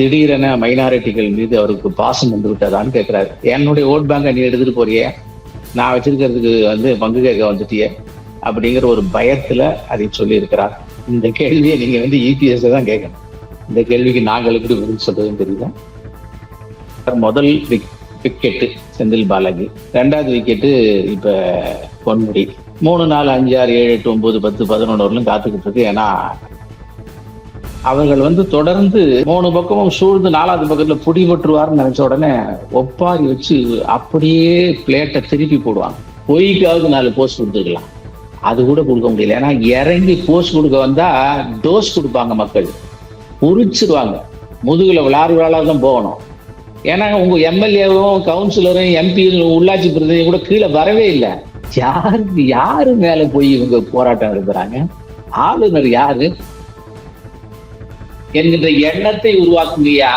திடீரென மைனாரிட்டிகள் மீது அவருக்கு பாசம் வந்து விட்டதான்னு கேட்கிறாரு என்னுடைய ஓட் பேங்கை நீ எடுத்துட்டு போறியே? நான் வச்சிருக்கிறதுக்கு வந்து பங்கு கேட்க வந்துட்டியே? அப்படிங்கிற ஒரு பயத்துல அதை சொல்லி இருக்கிறார் இந்த கேள்வியை நீங்க வந்து இபிஎஸ் தான் கேட்கணும். இந்த கேள்விக்கு நாங்கள் எப்படி பதில் சொல்றதுன்னு தெரியல. முதல் விக்கெட்டு செந்தில் பாலாஜி. ரெண்டாவது விக்கெட்டு இப்ப பொன்முடி. மூணு நாலு அஞ்சு ஆறு ஏழு எட்டு ஒன்பது பத்து பதினொன்று வரலும் காத்துக்கிட்டு இருக்கு. ஏன்னா அவர்கள் வந்து தொடர்ந்து மூணு பக்கமும் சூழ்ந்து நாலாவது பக்கத்துல புடி நினைச்ச உடனே ஒப்பாரி வச்சு அப்படியே பிளேட்டை திருப்பி போடுவாங்க. பொய்க்காவது நாலு போஸ்ட் கொடுத்துக்கலாம் அது கூட கொடுக்க முடியல. ஏன்னா இறங்கி போஸ்ட் கொடுக்க வந்தா டோஸ் கொடுப்பாங்க மக்கள். உரிச்சிருவாங்க. முதுகுல விளாறு விளாட தான் போகணும். ஏன்னா உங்க எம்எல்ஏவும் கவுன்சிலரும் எம்பி உள்ளாட்சி பிரதிநிதியும் கூட கீழே வரவே இல்லை. யாரு யாரு மேல போய் இவங்க போராட்டம் நடத்துறாங்க? ஆளுநர் யாரு? என்கின்ற எண்ணத்தை உருவாக்குங்கய்யா.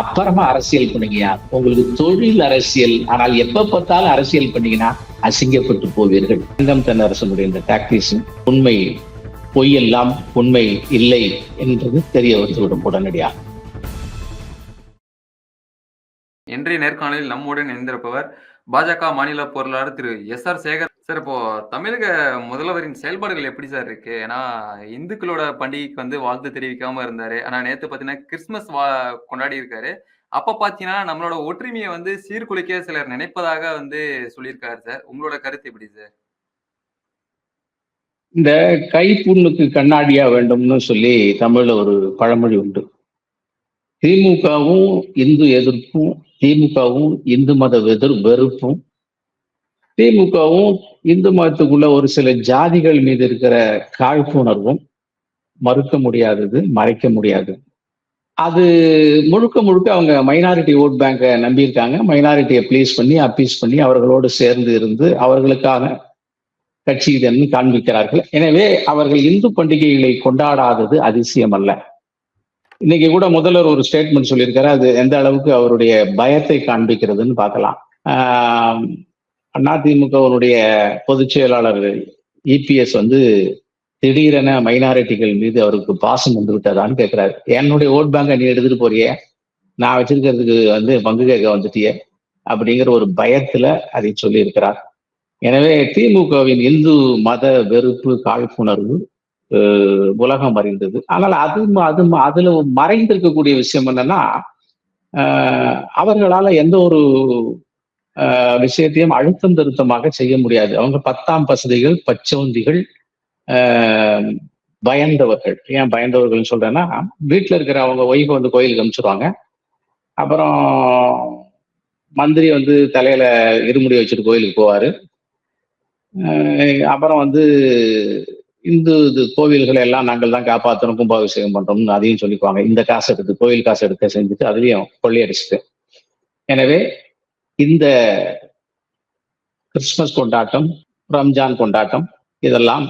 அப்புறமா அரசியல் பண்ணுங்கய்யா. உங்களுக்கு தொழில் அரசியல் ஆனால் எப்ப பார்த்தாலும் அரசியல் பண்ணீங்கன்னா அசிங்கப்பட்டு போவீர்கள். தங்கம் தென்னரசனுடைய இந்த டாக்டிஸ் உண்மை பொய்யெல்லாம் உண்மை இல்லை என்றது தெரிய வந்துவிடும் உடனடியாக. இன்றைய நேர்காணலில் நம்முடன் இணைந்திருப்பவர் பாஜக மாநில பொருளாளர் Thiru S R Sekar sir இப்போ தமிழக முதல்வரின் செயல்பாடுகள் எப்படி சார் இருக்கு? ஏன்னா இந்துக்களோட பண்டிகைக்கு வந்து வாழ்த்து தெரிவிக்காம இருந்தாரு. ஆனா நேத்து பாத்தீங்கன்னா கிறிஸ்துமஸ் வா கொண்டாடி இருக்காரு. அப்ப பாத்தீங்கன்னா நம்மளோட ஒற்றுமையை வந்து சீர்குலைக்க சிலர் நினைப்பதாக வந்து சொல்லியிருக்காரு சார். உங்களோட கருத்து எப்படி சார்? இந்த கைப்புண்ணுக்கு கண்ணாடியா வேண்டும்னு சொல்லி தமிழ்ல ஒரு பழமொழி உண்டு. திமுகவும் இந்து எதிர்ப்பும் திமுகவும் இந்து மத எதிர் வெறுப்பும் திமுகவும் இந்து மதத்துக்குள்ள ஒரு சில ஜாதிகள் மீது இருக்கிற காழ்ப்புணர்வும் மறுக்க முடியாதது மறைக்க முடியாது. அது முழுக்க முழுக்க அவங்க மைனாரிட்டி ஓட் பேங்கை நம்பியிருக்காங்க. மைனாரிட்டியை ப்ளீஸ் பண்ணி அப்பீஸ் பண்ணி அவர்களோடு சேர்ந்து இருந்து அவர்களுக்கான கட்சி இதன்னு காண்பிக்கிறார்கள். எனவே அவர்கள் இந்து பண்டிகைகளை கொண்டாடாதது அதிசயம் அல்ல இன்னைக்கு கூட முதல்வர் ஒரு ஸ்டேட்மெண்ட் சொல்லியிருக்காரு. அது எந்த அளவுக்கு அவருடைய பயத்தை காண்பிக்கிறதுன்னு பார்க்கலாம். அதிமுகவினுடைய பொதுச் செயலாளர் இபிஎஸ் வந்து திடீரென மைனாரிட்டிகள் மீது அவருக்கு பாசம் வந்து விட்டதான்னு கேட்கிறாரு என்னுடைய ஓட் பேங்கை நீ எடுத்துட்டு போறிய? நான் வச்சிருக்கிறதுக்கு வந்து பங்கு கேட்க வந்துட்டியே? அப்படிங்கிற ஒரு பயத்துல அதை சொல்லி இருக்கிறார் எனவே திமுகவின் இந்து மத வெறுப்பு காழ்ப்புணர்வு உலகம் அறிந்தது. ஆனால் அது அது அதுல மறைந்திருக்கக்கூடிய விஷயம் என்னன்னா அவர்களால எந்த ஒரு விஷயத்தையும் அழுத்தம் திருத்தமாக செய்ய முடியாது. அவங்க பத்தாம் பசதிகள் பச்சோந்திகள் பயந்தவர்கள். ஏன் பயந்தவர்கள்னு சொல்றேன்னா வீட்டில் இருக்கிற அவங்க ஒய்ஃபை வந்து கோயிலுக்கு அனுப்பிச்சிருவாங்க. அப்புறம் மந்திரி வந்து தலையில இருமுடி வச்சுட்டு கோயிலுக்கு போவாரு. அப்புறம் வந்து இந்து இது கோவில்களை எல்லாம் நாங்கள் தான் காப்பாற்றணும் கும்பாபிஷேகம் பண்றோம்னு அதையும் சொல்லிக்குவாங்க. இந்த காசு எடுத்து கோயில் காசு எடுத்து செஞ்சுட்டு அதுலயும் கொள்ளையடிச்சுட்டு. எனவே இந்த கிறிஸ்துமஸ் கொண்டாட்டம் ரம்ஜான் கொண்டாட்டம் இதெல்லாம்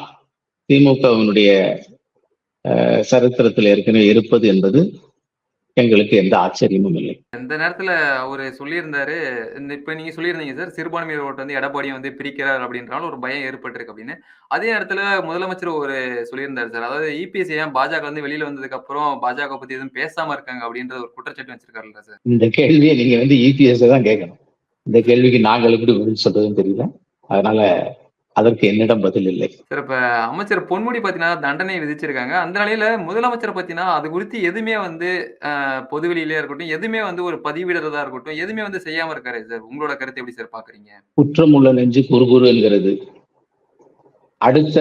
திமுகவினுடைய சரித்திரத்தில் ஏற்கனவே இருப்பது என்பது எங்களுக்கு எந்த ஆச்சரியமும் இல்லை. இந்த நேரத்துல அவரு சொல்லியிருந்தாரு இந்த இப்ப நீங்க சொல்லியிருந்தீங்க சார் சிறுபான்மையர் ஓட்டு வந்து எடப்பாடியை வந்து பிரிக்கிறார் அப்படின்றாலும் ஒரு பயம் ஏற்பட்டிருக்கு அப்படின்னு. அதே நேரத்துல முதலமைச்சர் ஒரு சொல்லியிருந்தாரு சார் அதாவது இபிஎஸ் ஏன் பாஜக வந்து வெளியில வந்ததுக்கு அப்புறம் பாஜக பத்தி எதுவும் பேசாம இருக்காங்க அப்படின்ற ஒரு குற்றச்சாட்டு வச்சிருக்காருல்ல சார். இந்த கேள்வியை நீங்க வந்து இபிஎஸ் தான் கேட்கணும். இந்த கேள்விக்கு நாங்கள் எப்படி பதில் சொல்றதுன்னு தெரியல. அதனால அதற்கு என்னிடம் பதில் இல்லை. சார் இப்ப அமைச்சர் பொன்முடி பாத்தீங்கன்னா தண்டனை விதிச்சிருக்காங்க. அந்த நிலையில முதலமைச்சர் பாத்தீங்கன்னா அது குறித்து எதுவுமே வந்து பொதுவெளியிலே இருக்கட்டும் எதுவுமே வந்து ஒரு பதிவிடுறதா இருக்கட்டும் எதுவுமே வந்து செய்யாம இருக்காரு சார். உங்களோட கருத்து எப்படி சார் பாக்குறீங்க? குற்றம் உள்ள நெஞ்சு குறுகுறு என்கிறது. அடுத்த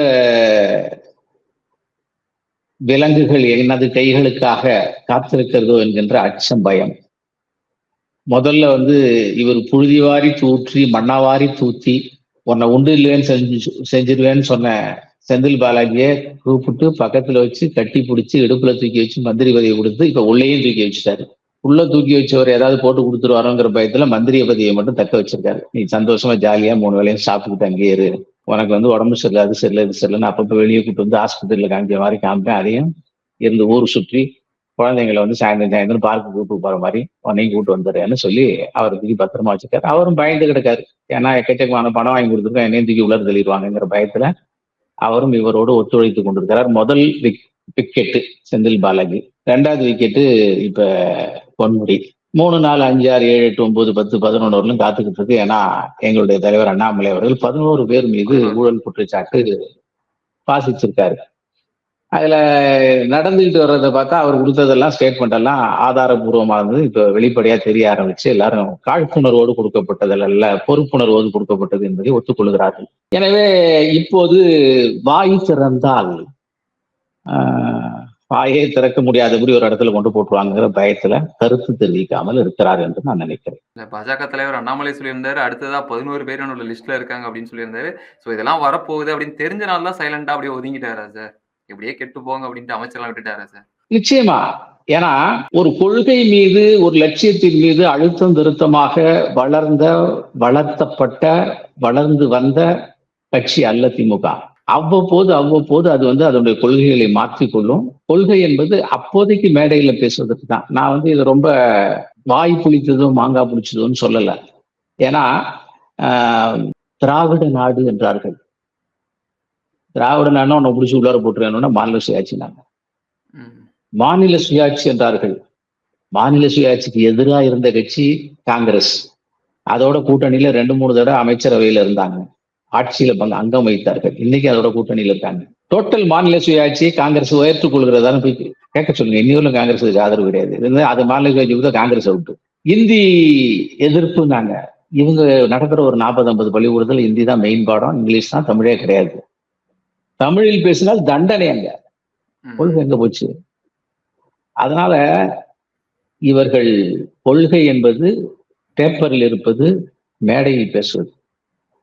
விலங்குகள் எனது கைகளுக்காக காத்திருக்கிறதோ என்கின்ற அச்சம் பயம். முதல்ல வந்து இவர் புழுதி வாரி தூற்றி மண்ணாவாரி தூத்தி உன்னை உண்டு இல்லைன்னு செஞ்சு செஞ்சிருவேன்னு சொன்ன செந்தில் பாலாஜியை கூப்பிட்டு பக்கத்துல வச்சு கட்டி பிடிச்சி இடுப்புல தூக்கி வச்சு மந்திரி பதவியை கொடுத்து இப்ப உள்ளேயும் தூக்கி வச்சுட்டாரு. உள்ள தூக்கி வச்சவர் ஏதாவது போட்டு கொடுத்துருவாரோங்கிற பயத்துல மந்திரிய பதவியை மட்டும் தக்க வச்சிருக்காரு. நீ சந்தோஷமா ஜாலியா மூணு வேலையும் சாப்பிட்டுக்கிட்டு அங்கேயே இரு. உனக்கு வந்து உடம்பு சரியில்லை அது சரியில்லை இது சரியில்லைன்னு அப்பப்போ வெளியே கூட்டு வந்து ஆஸ்பத்திரியில காமிக்கிற மாதிரி காமிப்பேன். அதையும் இருந்து ஊர் சுற்றி குழந்தைங்களை வந்து சாயந்தரம் சாயந்தரம் பார்க்கு கூப்பிட்டு போற மாதிரி உன்னையும் கூட்டு வந்துடுறேன்னு சொல்லி அவர் தூக்கி பத்திரமா வச்சுக்காரு அவரும் பயந்து கிடக்காரு ஏன்னா எக்கச்சக்கமான பணம் வாங்கி கொடுத்துருக்கோம் என்னையும் தூக்கி உலர் தள்ளிடுவாங்கிற பயத்துல அவரும் இவரோடு ஒத்துழைத்து கொண்டிருக்கிறார். முதல் விக் விக்கெட்டு செந்தில் பாலாஜி. ரெண்டாவது விக்கெட்டு இப்ப பொன்முடி. மூணு நாலு அஞ்சு ஆறு ஏழு எட்டு ஒன்பது பத்து பதினொன்று வரலும் காத்துக்கிட்டு இருக்கு. ஏன்னா எங்களுடைய தலைவர் அண்ணாமலை அவர்கள் பதினோரு பேர் மீது ஊழல் குற்றச்சாட்டு வாசிச்சிருக்காரு அதுல நடந்துகிட்டு வர்றதை பார்த்தா அவர் கொடுத்ததெல்லாம் ஸ்டேட்மெண்ட் எல்லாம் ஆதாரபூர்வமானது இப்ப வெளிப்படையா தெரிய ஆரம்பிச்சு எல்லாரும் காழ்ப்புணர்வோடு கொடுக்கப்பட்டதல்ல அல்ல பொறுப்புணர்வோடு கொடுக்கப்பட்டது என்பதை ஒத்துக்கொள்கிறார்கள். எனவே இப்போது வாய் திறந்தால் வாயை வாயே திறக்க முடியாதபடி ஒரு இடத்துல கொண்டு போட்டுருவாங்கிற பயத்துல கருத்து தெரிவிக்காமல் இருக்கிறார் என்று நான் நினைக்கிறேன். பாஜக தலைவர் அண்ணாமலை சொல்லியிருந்தாரு அடுத்ததா பதினோரு பேர் என்னோட லிஸ்ட்ல இருக்காங்க அப்படின்னு சொல்லியிருந்தாரு. சோ இதெல்லாம் வரப்போகுது அப்படின்னு தெரிஞ்சனால தான் சைலண்டா அப்படியே ஒதுங்கிட்டாரா சார் இப்படியே கெட்டு போங்க அப்படின்ட்டு அமைச்சர்லாம் விட்டுட்டாரா சார்? நிச்சயமா. ஏன்னா ஒரு கொள்கை மீது ஒரு லட்சியத்தின் மீது அழுத்தம் திருத்தமாக வளர்ந்த வளர்த்தப்பட்ட வளர்ந்து வந்த கட்சி அல்ல திமுக. அவ்வப்போது அவ்வப்போது அது வந்து அதனுடைய கொள்கைகளை மாற்றிக்கொள்ளும் கொள்கை என்பது அப்போதைக்கு மேடையில பேசுவதற்கு தான். நான் வந்து இது ரொம்ப வாய் புளித்ததும் மாங்காய் புளிச்சதும் சொல்லல. ஏன்னா ஆஹ், திராவிட நாடு என்றார்கள். திராவிட நாடுனா உன்னை பிடிச்சி உள்ளார போட்டுருவேன்னா மாநில சுயாட்சினாங்க. மாநில சுயாட்சி என்றார்கள். மாநில சுயாட்சிக்கு எதிராக இருந்த கட்சி காங்கிரஸ். அதோட கூட்டணியில ரெண்டு மூணு தடவை அமைச்சரவையில இருந்தாங்க. ஆட்சியில பங்கு அங்கம் வைத்தார்கள். இன்னைக்கு அதோட கூட்டணியில இருக்காங்க. டோட்டல் மாநில சுயாட்சியை காங்கிரஸ் உயர்த்துக் கொள்கிறதான்னு போய் கேட்க சொல்லுங்க. இன்னும் காங்கிரஸுக்கு ஆதரவு கிடையாது. அது மாநில சுயாட்சி தான் காங்கிரஸ் விட்டு இந்தி எதிர்ப்புனாங்க இவங்க நடக்கிற ஒரு நாற்பது ஐம்பது பள்ளிக்கூடத்தில் இந்தி தான் மெயின் பாடம் இங்கிலீஷ் தான் தமிழே கிடையாது. தமிழில் பேசினால் தண்டனை அங்க. கொள்கை எங்க போச்சு? அதனால இவர்கள் கொள்கை என்பது பேப்பரில் இருப்பது மேடையில் பேசுவது.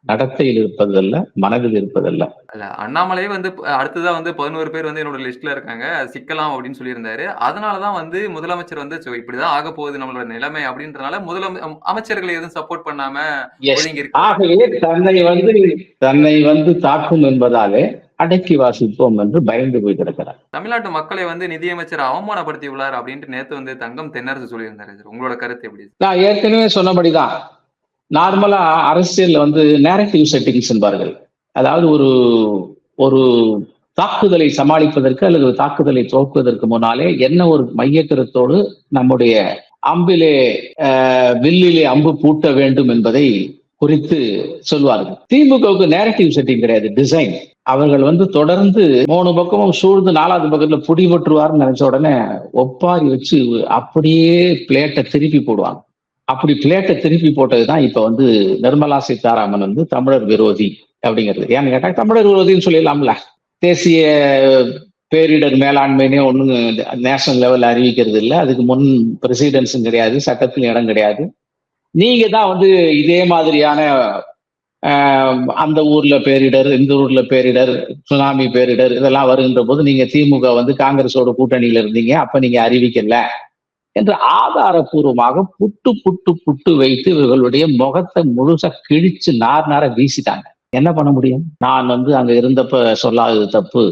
நடத்தையில் இருப்பதல்ல மனதில் இருப்பதல்ல. இல்ல அண்ணாமலையே வந்து அடுத்ததா வந்து பதினோரு பேர் வந்து என்னோட லிஸ்ட்ல இருக்காங்க. சிக்கலாம் அப்படின்னு சொல்லியிருந்தாரு. அதனாலதான் வந்து முதலமைச்சர் வந்து "சோ, இப்படிதான் ஆக போகுது நம்மளோட நிலைமை அப்படின்றனால முதலமை அம்- அமைச்சர்களை எதுவும் சப்போர்ட் பண்ணாம ஆகவே தன்னை வந்து தன்னை வந்து தாக்கும் என்பதாலே அடக்கி வாசிப்போம் என்று பயந்து போய் கிடக்கிறார். தமிழ்நாட்டு மக்களை வந்து நிதியமைச்சர் அவமானப்படுத்தி உள்ளார் அப்படின்ட்டு நேத்து வந்து தங்கம் தென்னரசு சொல்லியிருந்தாரு உங்களோட கருத்து எப்படி நான் ஏற்கனவே சொன்னபடிதான். நார்மலா அரசியல்ல வந்து நேரட்டிவ் செட்டிங்ஸ் என்பார்கள். அதாவது ஒரு ஒரு தாக்குதலை சமாளிப்பதற்கு அல்லது தாக்குதலை துவக்குவதற்கு முன்னாலே என்ன ஒரு மையக்கருத்தோடு நம்முடைய அம்பிலே வில்லிலே அம்பு பூட்ட வேண்டும் என்பதை குறித்து சொல்வார்கள். திமுகவுக்கு நேரட்டிவ் செட்டிங் கிடையாது டிசைன் அவர்கள் வந்து தொடர்ந்து மூணு பக்கமும் சூழ்ந்து நாலாவது பக்கத்துல புடிபட்டுருவார்னு நினைச்ச உடனே ஒப்பாரி வச்சு அப்படியே பிளேட்டை திருப்பி போடுவாங்க. அப்படி பிளேட்டை திருப்பி போட்டதுதான் இப்ப வந்து நிர்மலா சீதாராமன் வந்து தமிழர் விரோதி அப்படிங்கிறது. ஏன்னு கேட்டா தமிழர் விரோதின்னு சொல்லிடலாம்ல. தேசிய பேரிடர் மேலாண்மைனே ஒன்றும் நேஷனல் லெவலில் அறிவிக்கிறது இல்லை. அதுக்கு முன் பிரசிடென்ஸும் கிடையாது சட்டத்தில் இடம் கிடையாது. நீங்க தான் வந்து இதே மாதிரியான அந்த ஊர்ல பேரிடர் இந்த ஊர்ல பேரிடர் சுனாமி பேரிடர் இதெல்லாம் வருகின்ற போது நீங்க திமுக வந்து காங்கிரஸோட கூட்டணியில இருந்தீங்க. அப்ப நீங்க அறிவிக்கல என்று ஆதாரபூர்வமாக புட்டு புட்டு புட்டு வைத்து இவர்களுடைய முகத்தை முழுசா கிழிச்சு நார் நார வீசிட்டாங்க. என்ன பண்ண முடியும்? நான் வந்து அங்க இருந்தப்ப சொல்லாதது தப்பு.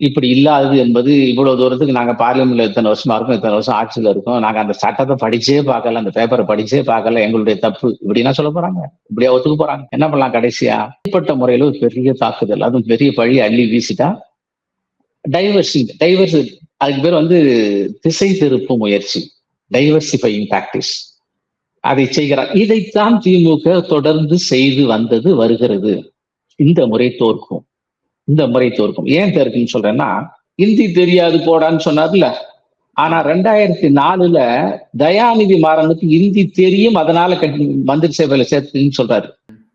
இப்படி இல்லாதது என்பது இவ்வளவு தூரத்துக்கு நாங்க பார்லிமெண்ட்ல இத்தனை வருஷமா இருக்கோம் இத்தனை வருஷம் ஆட்சியில இருக்கோம். நாங்க அந்த சட்டத்தை படிச்சே பார்க்கல அந்த பேப்பரை படிச்சே பார்க்கல. எங்களுடைய தப்பு. இப்படின்னா சொல்ல போறாங்க. இப்படியா ஒத்துக்க போறாங்க. என்ன பண்ணலாம் கடைசியா? தனிப்பட்ட முறையில ஒரு பெரிய தாக்குதல் அதுவும் பெரிய பழி அள்ளி வீசிட்டா டைவர்சிங் டைவர்ஸ் அதுக்கு பேர் வந்து திசை திருப்பும் முயற்சி. டைவர்சிஃபையிங் பிராக்டிஸ் அதை செய்கிறார். இதைத்தான் திமுக தொடர்ந்து செய்து வந்தது வருகிறது. இந்த முறை தோற்கும். இந்த முறை தோற்கும். ஏன் தோற்கும்னு சொல்றேன்னா இந்தி தெரியாது போடான்னு சொன்னார்ல. ஆனா ரெண்டாயிரத்தி நாலுல தயாநிதி மாறனுக்கு இந்தி தெரியும் அதனால கட்டி மந்திரி சபையில சேர்த்துன்னு சொல்றாரு.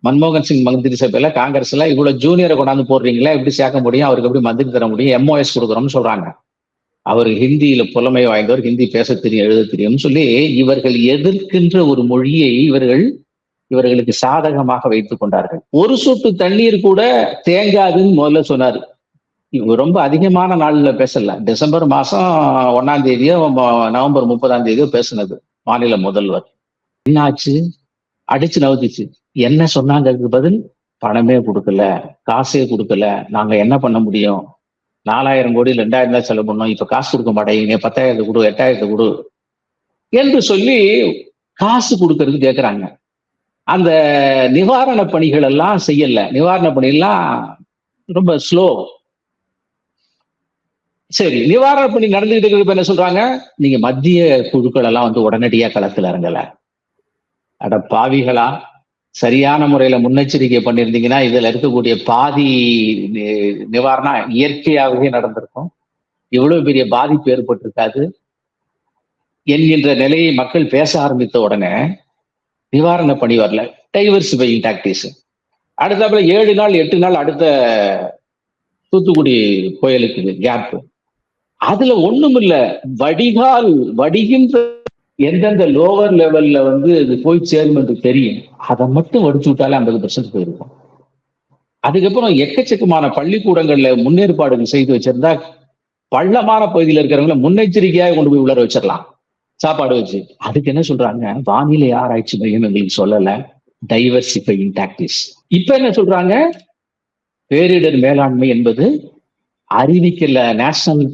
மன்மோகன் சிங் மந்திரி சபையில காங்கிரஸ்ல இவ்வளவு ஜூனியரை கொண்டாந்து போடுறீங்களா எப்படி சேர்க்க முடியும் அவருக்கு எப்படி மந்திரி தர முடியும் எம்ஓஎஸ் கொடுக்குறோம்னு சொல்றாங்க. அவர் ஹிந்தியில புலமை வாய்ந்தவர் ஹிந்தி பேச தெரியும் எழுத தெரியும்னு சொல்லி இவர்கள் எதிர்க்கின்ற ஒரு மொழியை இவர்கள் இவர்களுக்கு சாதகமாக வைத்துக் கொண்டார்கள். ஒரு சொட்டு தண்ணீர் கூட தேங்காதுன்னு முதல்ல சொன்னார். இவங்க ரொம்ப அதிகமான நாள்ல பேசல. டிசம்பர் மாசம் ஒன்னாம் தேதியோ ம- நவம்பர் முப்பதாம் தேதியோ பேசினது மாநில முதல்வர். என்னாச்சு? அடிச்சு நவுத்திச்சு. என்ன சொன்னாங்கிறதுக்கு பதில்? பணமே கொடுக்கல காசே கொடுக்கல. நாங்க என்ன பண்ண முடியும்? நாலாயிரம் கோடி ரெண்டாயிரம் தான் செலவு பண்ணோம். இப்ப காசு கொடுக்க மாட்டேங்க பத்தாயிரத்து கொடு எட்டாயிரத்து கொடு என்று சொல்லி காசு கொடுக்கறதுக்கு கேட்குறாங்க அந்த நிவாரண பணிகள் எல்லாம் செய்யல. நிவாரண பணிகள்லாம் ரொம்ப ஸ்லோ சரி நிவாரண பணி நடந்துகிட்டு இருக்கிறப்ப என்ன சொல்றாங்க? நீங்க மத்திய குழுக்கள் எல்லாம் வந்து உடனடியா களத்துல இறங்கல. அட பாவிகளா சரியான முறையில முன்னெச்சரிக்கை பண்ணியிருந்தீங்கன்னா இதுல இருக்கக்கூடிய பாதி நி- நிவாரணம் இயற்கையாகவே நடந்திருக்கும். இவ்வளவு பெரிய பாதிப்பு ஏற்பட்டிருக்காது. என்கின்ற நிலையை மக்கள் பேச ஆரம்பித்த உடனே நிவாரண பணி வரல. டைவர்சிஃபையிங் டாக்டிஸ் அடுத்தாப்புல ஏழு நாள் எட்டு நாள் அடுத்த தூத்துக்குடி புயலுக்கு கேப் அதுல ஒண்ணும் இல்ல. வடிகால் வடிகின்ற எந்தெந்த லோவர் லெவல்ல வந்து இது போய் சேரும் என்று தெரியும். அதை மட்டும் வடிச்சு விட்டாலே ஐம்பது பர்சன்ட் போயிருக்கும். அதுக்கப்புறம் எக்கச்சக்கமான பள்ளிக்கூடங்கள்ல முன்னேற்பாடுகள் செய்து வச்சிருந்தா பள்ளமான பகுதியில் இருக்கிறவங்கள முன்னெச்சரிக்கையாக கொண்டு போய் உள்ளர வச்சிடலாம் சாப்பாடு வச்சு. அதுக்கு என்ன சொல்றாங்க? வானிலை ஆராய்ச்சி மையம் எங்களுக்கு சொல்லல. டைவர்சிஃபைங் டாக்டிஸ் இப்ப என்ன சொல்றாங்க? பேரிடர் மேலாண்மை என்பது அறிவிக்கல. நேஷனல்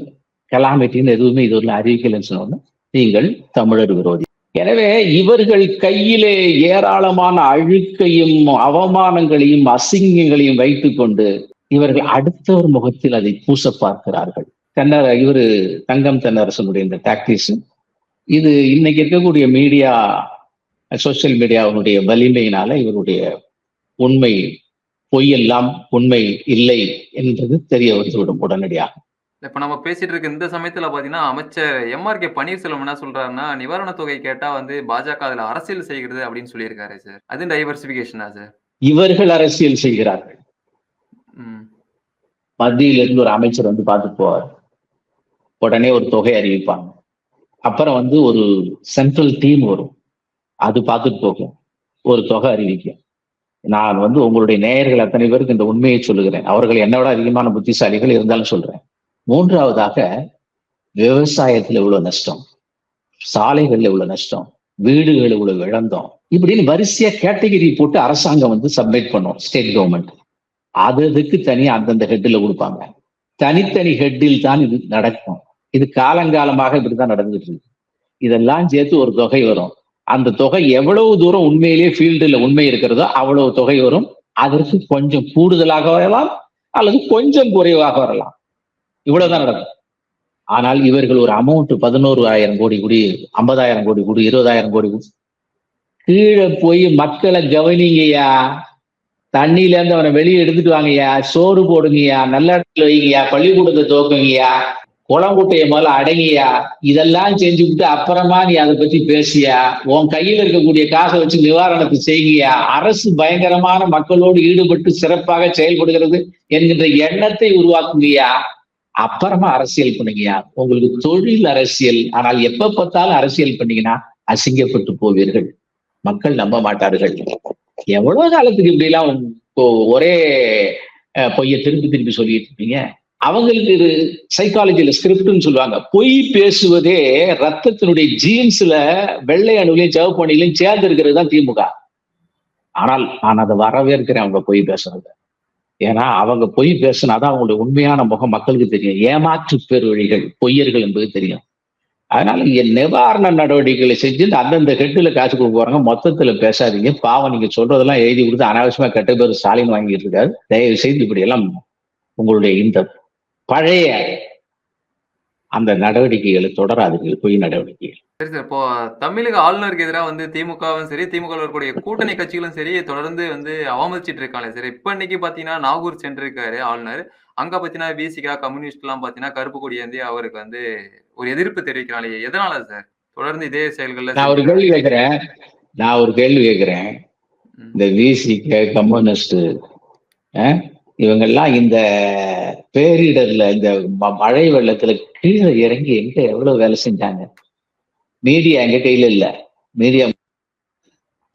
கலாமிட்டின்னு எதுவுமே இது ஒரு அறிவிக்கலன்னு சொன்னோன்னு நீங்கள் தமிழர் விரோதி. எனவே இவர்கள் கையிலே ஏராளமான அழுக்கையும் அவமானங்களையும் அசிங்கங்களையும் வைத்துக்கொண்டு இவர்கள் அடுத்தவர் முகத்தில் அதை பூச பார்க்கிறார்கள். தென்னர் இவரு தங்கம் தென்னரசனுடைய இந்த டாக்டிஸ் இது இன்னைக்கு இருக்கக்கூடிய மீடியா சோசியல் மீடியாவுடைய வலிமையினால இவருடைய உண்மை பொய்யெல்லாம் உண்மை இல்லை என்பது தெரிய வந்துவிடும் உடனடியாக. இப்ப நம்ம பேசிட்டு இருக்க இந்த சமயத்துல பாத்தீங்கன்னா அமைச்சர் எம்ஆர் கே பன்னீர்செல்வம் என்ன சொல்றாருன்னா நிவாரண தொகை கேட்டா வந்து பாஜக அதுல அரசியல் செய்கிறது அப்படின்னு சொல்லியிருக்காரு சார் அது டைவர்சிபிகேஷனா சார் இவர்கள் அரசியல் செய்கிறார்கள். மத்தியில இருந்து ஒரு அமைச்சர் வந்து பார்த்து போவார். உடனே ஒரு தொகை அறிவிப்பாங்க. அப்புறம் வந்து ஒரு சென்ட்ரல் டீம் வரும். அது பார்த்துட்டு போகும். ஒரு தொகை அறிவிக்கும் நான் வந்து உங்களுடைய நேயர்கள் அத்தனை பேருக்கு இந்த உண்மையை சொல்லுகிறேன். அவர்கள் என்னோட விட அதிகமான புத்திசாலிகள் இருந்தாலும் சொல்றேன். மூன்றாவதாக விவசாயத்துல இவ்வளவு நஷ்டம்? சாலைகள்ல இவ்வளவு நஷ்டம்? வீடுகள் இவ்வளவு இழந்தோம்? இப்படின்னு வரிசையா கேட்டகரி போட்டு அரசாங்கம் வந்து சப்மிட் பண்ணும் ஸ்டேட் கவர்மெண்ட் அது அதுக்கு தனியா அந்தந்த ஹெட்டில் கொடுப்பாங்க. தனித்தனி ஹெட்டில் தான் இது நடக்கும். இது காலங்காலமாக இப்படிதான் நடந்துட்டு இருக்கு. இதெல்லாம் சேர்த்து ஒரு தொகை வரும். அந்த தொகை எவ்வளவு தூரம் உண்மையிலேயே ஃபீல்டுல உண்மை இருக்கிறதோ அவ்வளவு தொகை வரும். அதற்கு கொஞ்சம் கூடுதலாக வரலாம் அல்லது கொஞ்சம் குறைவாக வரலாம். இவ்வளவுதான் நடக்கும். ஆனால் இவர்கள் ஒரு அமௌண்ட் பதினோரு ஆயிரம் கோடி கூடி ஐம்பதாயிரம் கோடி கூடி இருபதாயிரம் கோடி கூடி. கீழே போய் மக்களை கவனிங்கய்யா. தண்ணியில இருந்து அவனை வெளியே எடுத்துட்டு வாங்கய்யா. சோறு போடுங்கய்யா. நல்ல இடத்துல வைங்கய்யா. பள்ளிக்கூடத்தை துவக்குங்கய்யா. குளங்குட்டைய முதல்ல அடங்கியா? இதெல்லாம் செஞ்சு விட்டு அப்புறமா நீ அதை பத்தி பேசியா? உன் கையில இருக்கக்கூடிய காசை வச்சு நிவாரணத்தை செய்கியா? அரசு பயங்கரமான மக்களோடு ஈடுபட்டு சிறப்பாக செயல்படுகிறது என்கின்ற எண்ணத்தை உருவாக்குங்கயா அப்புறமா அரசியல் பண்ணுங்கயா உங்களுக்கு தொழில் அரசியல் ஆனால் எப்ப பார்த்தாலும் அரசியல் பண்ணீங்கன்னா அசிங்கப்பட்டு போவீர்கள். மக்கள் நம்ப மாட்டார்கள். எவ்வளவு காலத்துக்கு இப்படி எல்லாம் ஒரே பொய்ய திருப்பி திருப்பி சொல்லிட்டு இருப்பீங்க அவங்களுக்கு இது சைக்காலஜில ஸ்கிரிப்ட்னு சொல்லுவாங்க. பொய் பேசுவதே ரத்தத்தினுடைய ஜீன்ஸ்ல வெள்ளை அணுவிலையும் சிவப்பு அணுவிலையும் சேர்ந்து இருக்கிறது தான் திமுக. ஆனால் நான் அதை வரவேற்கிறேன் அவங்க பொய் பேசுறத. ஏன்னா அவங்க பொய் பேசினாதான் அவங்களுடைய உண்மையான முகம் மக்களுக்கு தெரியும். ஏமாற்று பெருவழிகள் பொய்யர்கள் என்பது தெரியும். அதனால இங்க நிவாரண நடவடிக்கைகளை செஞ்சு அந்தந்த ஹெட்டுல காசு கொடுக்க போறாங்க மொத்தத்துல பேசாதீங்க. பாவம் நீங்க சொல்றதெல்லாம் எழுதி கொடுத்து அனாவசியமா கெட்ட பேர் ஸ்டாலின் வாங்கிட்டு இருக்காரு. தயவு செய்து இப்படி எல்லாம் உங்களுடைய இந்த பழைய அந்த நடவடிக்கைகளை தொடராதீர்கள் பொய் நடவடிக்கைகள். சரி சார் இப்போ தமிழக ஆளுநருக்கு எதிராக வந்து திமுகவும் சரி திமுக இருக்கக்கூடிய கூட்டணி கட்சிகளும் சரி தொடர்ந்து வந்து அவமதிச்சிட்டு இருக்காங்க சரி. இப்ப இன்னைக்கு பாத்தீங்கன்னா நாகூர் சென்றிருக்காரு ஆளுநர். அங்க பாத்தீங்கன்னா பிசிகா கம்யூனிஸ்ட் எல்லாம் பாத்தீங்கன்னா கருப்பு கொடி ஏந்தி அவருக்கு வந்து ஒரு எதிர்ப்பு தெரிவிக்கிறாங்க எதனால சார்? தொடர்ந்து இதே செயல்கள்ல நான் ஒரு கேள்வி கேட்கிறேன். நான் ஒரு கேள்வி கேட்கிறேன். இந்த விசிக கம்யூனிஸ்ட் இவங்கெல்லாம் இந்த பேரிடர்ல இந்த ம- மழை வெள்ளத்துல கீழே இறங்கி எங்க எவ்வளவு வேலை செஞ்சாங்க? மீடியா எங்க கையில இல்ல. மீடியா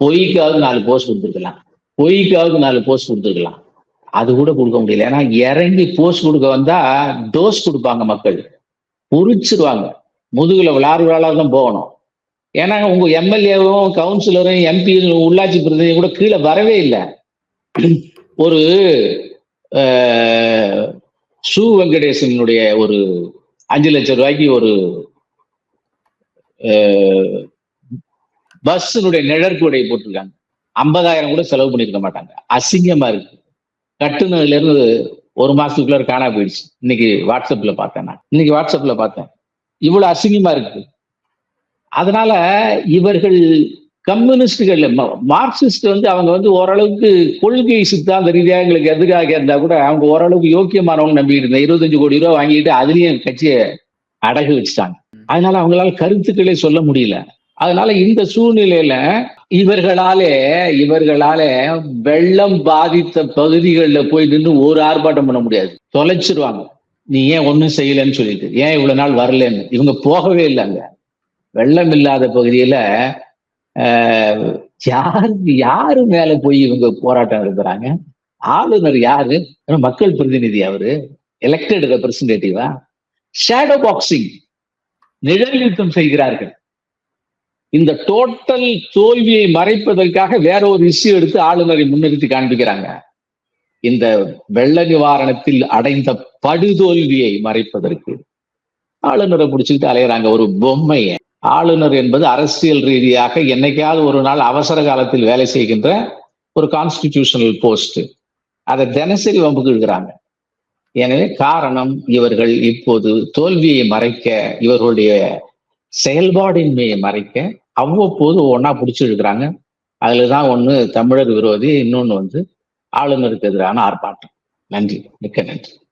பொய்க்காவது நாலு போஸ்ட் கொடுத்துருக்கலாம். பொய்க்காவது நாலு போஸ்ட் கொடுத்துருக்கலாம். அது கூட கொடுக்க முடியல. ஏன்னா இறங்கி போஸ்ட் கொடுக்க வந்தா டோஸ் கொடுப்பாங்க மக்கள். உரிச்சிருவாங்க முதுகுல விளாறு விளாட தான் போகணும். ஏன்னா உங்க எம்எல்ஏவும் கவுன்சிலரும் எம்பி உள்ளாட்சி பிரதிநிதியும் கூட கீழே வரவே இல்லை. ஒரு சு வெங்கடேசனுடைய ஒரு அஞ்சு லட்சம் ரூபாய்க்கு ஒரு பஸ்ஸினுடைய நிழற்குடை போட்டிருக்காங்க. ஐம்பதாயிரம் கூட செலவு பண்ணிருக்க மாட்டாங்க. அசிங்கமா இருக்கு. கட்டுனதுல இருந்து ஒரு மாசத்துக்குள்ள காணா போயிடுச்சு. இன்னைக்கு வாட்ஸ்அப்ல பார்த்தேன் நான். இன்னைக்கு வாட்ஸ்அப்ல பார்த்தேன். இவ்வளவு அசிங்கமா இருக்கு. அதனால இவர்கள் கம்யூனிஸ்டுகள் மார்க்சிஸ்ட் வந்து அவங்க வந்து ஓரளவுக்கு கொள்கை சித்தாந்த ரீதியாக எங்களுக்கு எதிராக இருந்தா கூட அவங்க ஓரளவுக்கு யோக்கியமானவங்க நம்பி இருந்தேன் இருபத்தஞ்சு கோடி ரூபா வாங்கிட்டு அதுலயும் கட்சியை அடகு வச்சுட்டாங்க. அதனால அவங்களால கருத்துக்களே சொல்ல முடியல. அதனால இந்த சூழ்நிலையில இவர்களாலே இவர்களாலே வெள்ளம் பாதித்த பகுதிகளில் போய் நின்று ஒரு ஆர்ப்பாட்டம் பண்ண முடியாது. தொலைச்சிருவாங்க. நீ ஏன் ஒண்ணும் செய்யலைன்னு சொல்லிட்டு. ஏன் இவ்வளவு நாள் வரலன்னு. இவங்க போகவே இல்லைங்க. வெள்ளம் இல்லாத பகுதியில யாரு யாரு மேல போய் இவங்க போராட்டம் நடத்துறாங்க? ஆளுநர் யாரு? மக்கள் பிரதிநிதி அவரு? எலெக்டட் ரெப்ரசன்டேட்டிவா ஷேடோ பாக்ஸிங் நிழல் யுத்தம் செய்கிறார்கள். இந்த டோட்டல் தோல்வியை மறைப்பதற்காக வேற ஒரு இஷ்யூ எடுத்து ஆளுநரை முன்னிறுத்தி காண்பிக்கிறாங்க. இந்த வெள்ள நிவாரணத்தில் அடைந்த படுதோல்வியை மறைப்பதற்கு. ஆளுநரை பிடிச்சிக்கிட்டு அலையிறாங்க ஒரு பொம்மையை. ஆளுநர் என்பது அரசியல் ரீதியாக என்னைக்காவது ஒரு நாள் அவசர காலத்தில் வேலை செய்கின்ற ஒரு கான்ஸ்டிடியூஷனல் போஸ்ட் அதை தினசரி வம்புக்கு இருக்கிறாங்க எனவே காரணம் இவர்கள் இப்போது தோல்வியை மறைக்க இவர்களுடைய செயல்பாடின்மையை மறைக்க அவ்வப்போது ஒன்னா பிடிச்சிருக்கிறாங்க. அதில் அதுலதான் ஒண்ணு தமிழர் விரோதி இன்னொன்னு வந்து ஆளுநருக்கு எதிரான ஆர்ப்பாட்டம். நன்றி. மிக்க நன்றி.